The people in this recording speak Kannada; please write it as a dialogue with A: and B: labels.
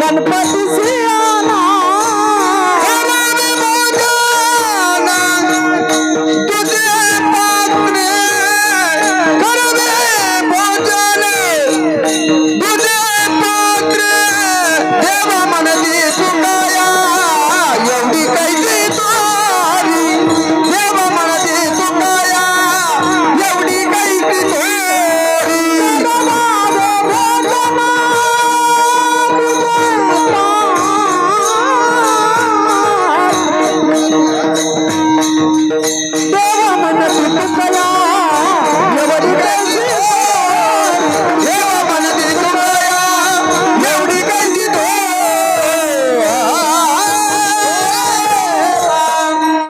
A: ಗಣಪತಿ